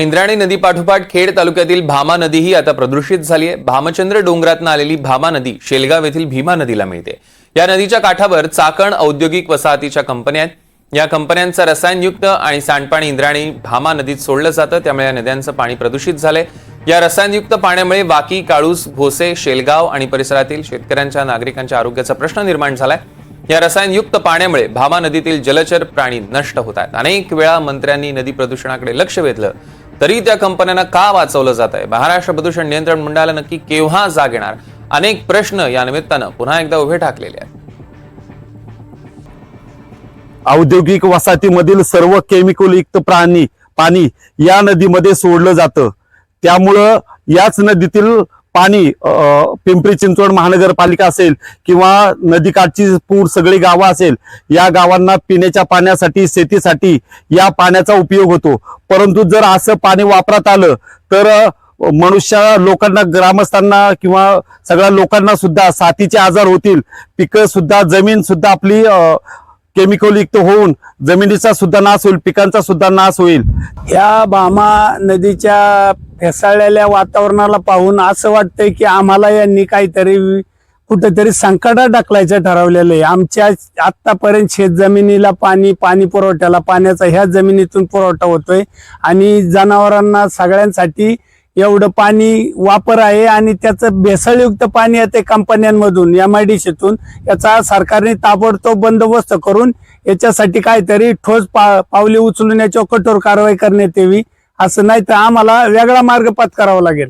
इंद्रायणी नदी पाठोपाठ खेड तालुक्यातील भामा नदीही आता प्रदूषित झाली आहे भामचंद्र डोंगरातनं आलेली भामा नदी शेलगाव येथील भीमा नदीला मिळते. या नदीच्या काठावर चाकण औद्योगिक वसाहतीच्या कंपन्या आहेत. या कंपन्यांचं रसायनयुक्त आणि सांडपाणी इंद्रायणी भामा नदीत सोडलं जातं. त्यामुळे या नद्यांचं पाणी प्रदूषित झालंय. या रसायनयुक्त पाण्यामुळे वाकी काळूस भोसे शेलगाव आणि परिसरातील शेतकऱ्यांच्या नागरिकांच्या आरोग्याचा प्रश्न निर्माण झालाय. या रसायनयुक्त पाण्यामुळे भामा नदीतील जलचर प्राणी नष्ट होत आहेत. अनेक वेळा मंत्र्यांनी नदी प्रदूषणाकडे लक्ष वेधलं. तरी त्या कंपन्यांना का वाचवलं जात आहे? महाराष्ट्र प्रदूषण नियंत्रण मंडळाला नक्की केव्हा जाग येणार? अनेक प्रश्न या निमित्तानं पुन्हा एकदा उभे ठाकलेले आहेत. औद्योगिक वसाहतीमधील सर्व केमिकलयुक्त प्राणी पाणी या नदीमध्ये सोडलं जातं. त्यामुळं याच नदीतील पाणी पिंपरी चिंचवड महानगरपालिका असेल किंवा नदीकाठची पूर सगळी गावं असेल या गावांना पिण्याच्या पाण्यासाठी शेतीसाठी या पाण्याचा उपयोग होतो. परंतु जर असं पाणी वापरात आलं तर मनुष्य लोकांना ग्रामस्थांना किंवा सगळ्या लोकांना सुद्धा साथीचे आजार होतील. पिकं सुद्धा जमीन सुद्धा आपली केमिकलयुक्त होऊन जमिनीचा सुद्धा नाश होईल पिकांचा सुद्धा नाश होईल. या भामा नदीच्या फेसाळलेल्या वातावरणाला पाहून असं वाटतंय की आम्हाला यांनी काहीतरी कुठेतरी संकटात ढकलायचं ठरवलेलं आहे. आमच्या आतापर्यंत शेतजमिनीला पाणी पाणी पुरवठ्याला पाण्याचा ह्या जमिनीतून पुरवठा होतोय. आणि जनावरांना सगळ्यांसाठी एवढं पाणी वापर आहे आणि त्याचं भेसळयुक्त पाणी येते कंपन्यांमधून एम आय डी सीतून याचा सरकारने ताबडतोब बंदोबस्त करून याच्यासाठी काहीतरी ठोस पा पावले उचलून याच्यावर कठोर कारवाई करण्यात यावी. असं नाही तर आम्हाला वेगळा मार्ग पत्करावा लागेल.